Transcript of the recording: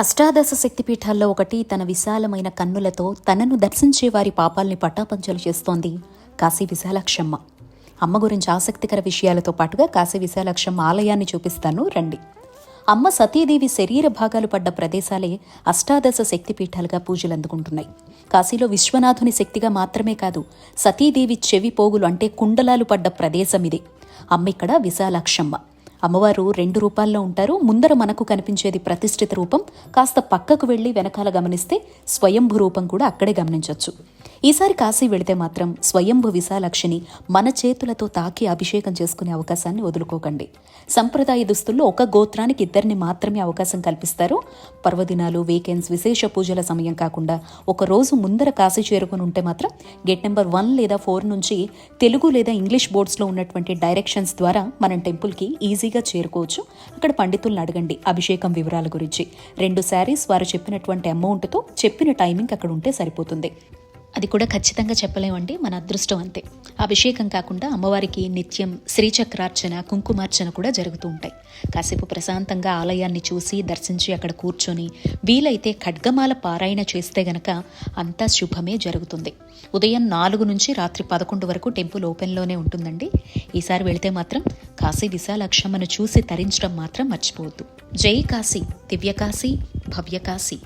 అష్టాదశ శక్తిపీఠాల్లో ఒకటి తన విశాలమైన కన్నులతో తనను దర్శించే వారి పాపాల్ని పటాపంచలు చేస్తోంది కాశీ విశాలాక్షమ్మ. అమ్మ గురించి ఆసక్తికర విషయాలతో పాటుగా కాశీ విశాలాక్షమ్మ ఆలయాన్ని చూపిస్తాను రండి. అమ్మ సతీదేవి శరీర భాగాలు పడ్డ ప్రదేశాలే అష్టాదశ శక్తిపీఠాలుగా పూజలు అందుకుంటున్నాయి. కాశీలో విశ్వనాథుని శక్తిగా మాత్రమే కాదు సతీదేవి చెవి పోగులు అంటే కుండలాలు పడ్డ ప్రదేశం ఇదే. అమ్మ ఇక్కడ విశాలాక్షమ్మ. అమ్మవారు రెండు రూపాల్లో ఉంటారు. ముందర మనకు కనిపించేది ప్రతిష్ఠిత రూపం. కాస్త పక్కకు వెళ్ళి వెనకాల గమనిస్తే స్వయంభు రూపం కూడా అక్కడే గమనించవచ్చు ఈసారి కాశీ వెళితే మాత్రం స్వయంభు విశాలక్షిని మన చేతులతో తాకి అభిషేకం చేసుకునే అవకాశాన్ని వదులుకోకండి. సంప్రదాయ దుస్తుల్లో ఒక గోత్రానికి ఇద్దరిని మాత్రమే అవకాశం కల్పిస్తారు. పర్వదినాలు వీకెండ్స్ విశేష పూజల సమయం కాకుండా ఒక రోజు ముందర కాశీ చేరుకుని ఉంటే మాత్రం గేట్ నెంబర్ వన్ లేదా ఫోర్ నుంచి తెలుగు లేదా ఇంగ్లీష్ బోర్డ్స్లో ఉన్నటువంటి డైరెక్షన్స్ ద్వారా మనం టెంపుల్కి ఈజీ ఈజీగా చేరుకోవచ్చు. అక్కడ పండితులను అడగండి అభిషేకం వివరాల గురించి. రెండు శారీస్ వారు చెప్పినటువంటి అమౌంట్తో చెప్పిన టైమింగ్ అక్కడ ఉంటే సరిపోతుంది. అది కూడా ఖచ్చితంగా చెప్పలేమండి మన అదృష్టం అంతే. అభిషేకం కాకుండా అమ్మవారికి నిత్యం శ్రీచక్రార్చన కుంకుమార్చన కూడా జరుగుతూ ఉంటాయి. కాసేపు ప్రశాంతంగా ఆలయాన్ని చూసి దర్శించి అక్కడ కూర్చొని వీలైతే ఖడ్గమాల పారాయణ చేస్తే గనక అంతా శుభమే జరుగుతుంది. ఉదయం నాలుగు నుంచి రాత్రి పదకొండు వరకు టెంపుల్ ఓపెన్లోనే ఉంటుందండి. ఈసారి వెళితే మాత్రం కాశీ విశాలాక్షమ్మను చూసి తరించడం మాత్రం మర్చిపోవద్దు. జై కాశీ దివ్య కాశీ భవ్య కాశీ.